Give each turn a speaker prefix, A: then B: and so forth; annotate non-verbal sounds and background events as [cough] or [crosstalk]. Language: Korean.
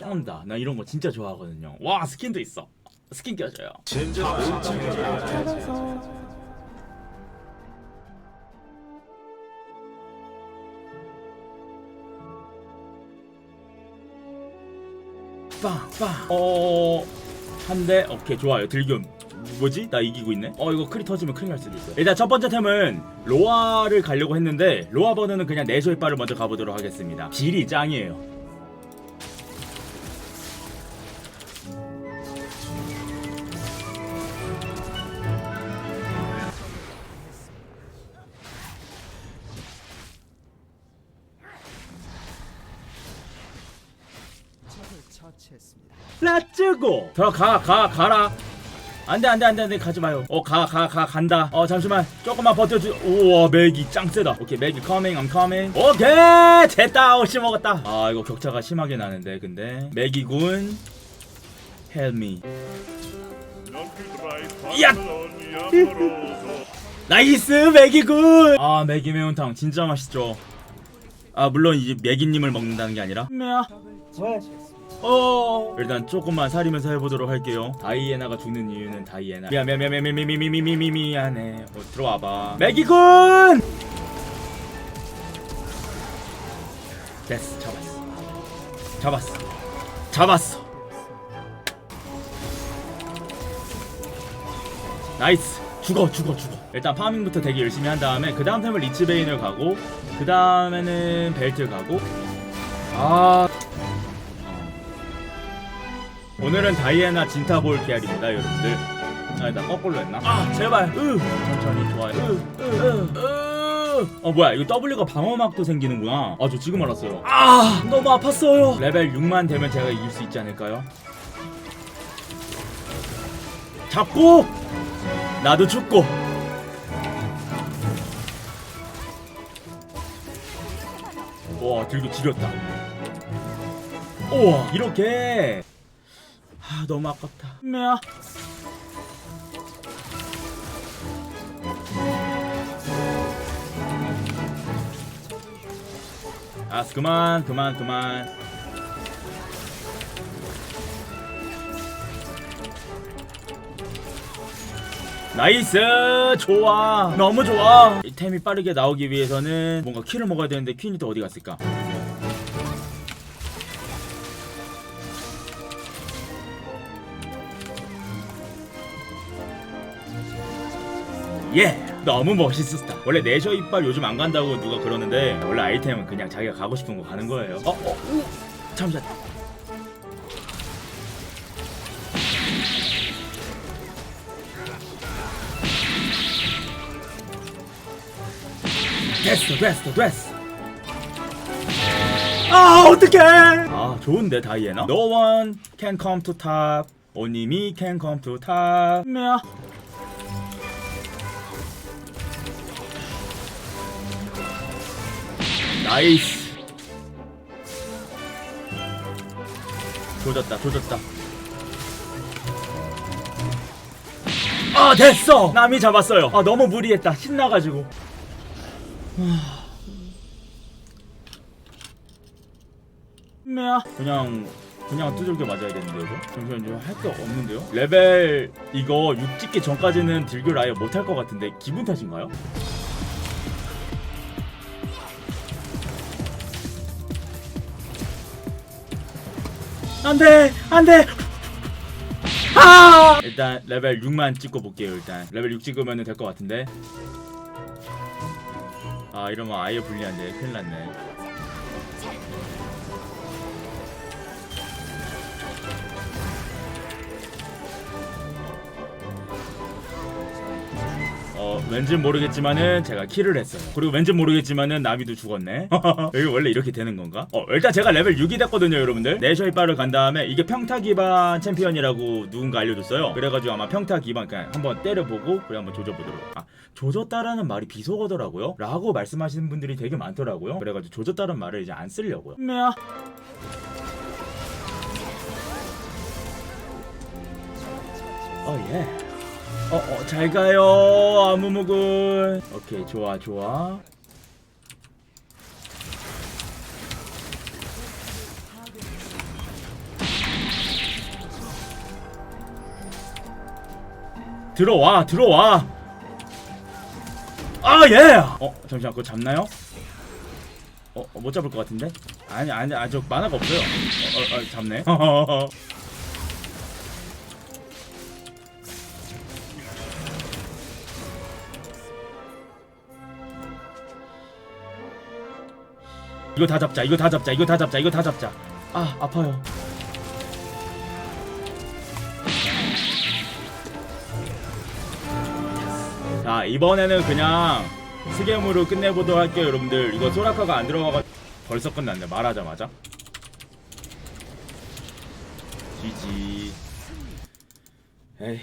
A: 쩐다. 나 이런 거 진짜 좋아하거든요. 와 스킨도 있어. 스킨 껴줘요.
B: 잡아서
A: 빵빵. 어. 한 대. 오케이 좋아요. 들겸. 뭐지? 나 이기고 있네. 어 이거 크리 터지면 큰일 날 수도 있어. 일단 첫 번째 템은 로아를 가려고 했는데 로아 버너는 그냥 내조의 바를 먼저 가보도록 하겠습니다. 딜이 짱이에요. 렛츠고! 들어가 가 가라. 안돼 안돼 안돼 안돼 가지 마요. 어 가 가 가 간다. 어 잠시만. 조금만 버텨주 우와 맥이 짱 세다. 오케이 맥이 커밍 I'm coming. 오케이! 됐다. 오씨 먹었다. 아 이거 격차가 심하게 나는데 근데. 맥이군 help me. 야! [laughs] 나이스 맥이군! 아 맥이 매운탕 진짜 맛있죠. 아 물론 이제 맥이님을 먹는다는 게 아니라. 메아 어. 일단 조금만 사리면서 해보도록 할게요. 다이애나가 죽는 이유는 다이애나. 미안 미안 미안 미안 미안 미안 미안 미안 미안 미안해. 어, 들어와봐. 맥이군! 됐어 잡았어. 잡았어. 잡았어. 나이스. 죽어 죽어 죽어. 일단 파밍부터 되게 열심히 한 다음에 그 다음 템을 리치베인을 가고 그 다음에는 벨트 가고. 아 오늘은 다이애나 진타볼 계열입니다 여러분들. 아, 나 거꾸로 했나? 아 제발. 으. 천천히 좋아요. 으, 으, 으, 으. 어 뭐야 이거 W가 방어막도 생기는구나. 아 저 지금 알았어요. 아 너무 아팠어요. 레벨 6만 되면 제가 이길 수 있지 않을까요? 잡고! 나도 죽고! 와 들고 지렸다. 우와 이렇게 아 너무 아깝다. 메아 아 그만 그만 그만. 나이스! 좋아. 너무 좋아. 이 템이 빠르게 나오기 위해서는 뭔가 키를 먹어야 되는데 퀸이 또 어디 갔을까 예 너무 멋있었다. 원래 내셔 이빨 요즘 안 간다고 누가 그러는데 원래 아이템은 그냥 자기가 가고 싶은 거 가는 거예요. 어? 어? 우! 잠시만. 됐어 됐어 됐어. 아 어떡해. 아 좋은데 다이애나? No one can come to top me can come to top 메 나이스. 조졌다 조졌다. 아 됐어! 남이 잡았어요. 아 너무 무리했다. 신나가지고. 메아 그냥 그냥 두들겨 맞아야겠는데요 이거? 잠시만 요. 할 게 없는데요? 레벨 이거 6 찍기 전까지는 딜교를 아예 못할 것 같은데 기분 탓인가요? 안돼 안돼. 아! 일단 레벨 6만 찍고 볼게요 일단. 레벨 6 찍으면 될 것 같은데? 아 이러면 아예 불리한데. 큰일 났네 어 왠지 모르겠지만은 제가 킬을 했어요. 그리고 왠지 모르겠지만은 나비도 죽었네. [laughs] 여기 원래 이렇게 되는 건가? 어 일단 제가 레벨 6이 됐거든요 여러분들. 내셔이 바를 간 다음에 이게 평타 기반 챔피언이라고 누군가 알려줬어요. 그래가지고 아마 평타 기반 그냥 한번 때려보고 그래 한번 조져보도록. 아 조졌다라는 말이 비속어더라고요? 라고 말씀하시는 분들이 되게 많더라고요. 그래가지고 조졌다는 말을 이제 안 쓰려고요. 메아 어예 어, 어, 잘 가요. 아무무군. 오케이, 좋아, 좋아. 들어와, 들어와. 아, 예. 어, 잠시만, 그거 잡나요? 어, 어, 못 잡을 것 같은데? 아니, 아니, 아직 만화가 없어요. 어, 어, 어 잡네. [laughs] 이거 다 잡자, 이거 다 잡자, 이거 다 잡자, 이거 다 잡자. 아, 아파요. 자, 이번에는 그냥 스겜으로 끝내보도록 할게요, 여러분들. 이거 소라카가 안 들어가가 벌써 끝났네, 말하자마자. GG. 에이.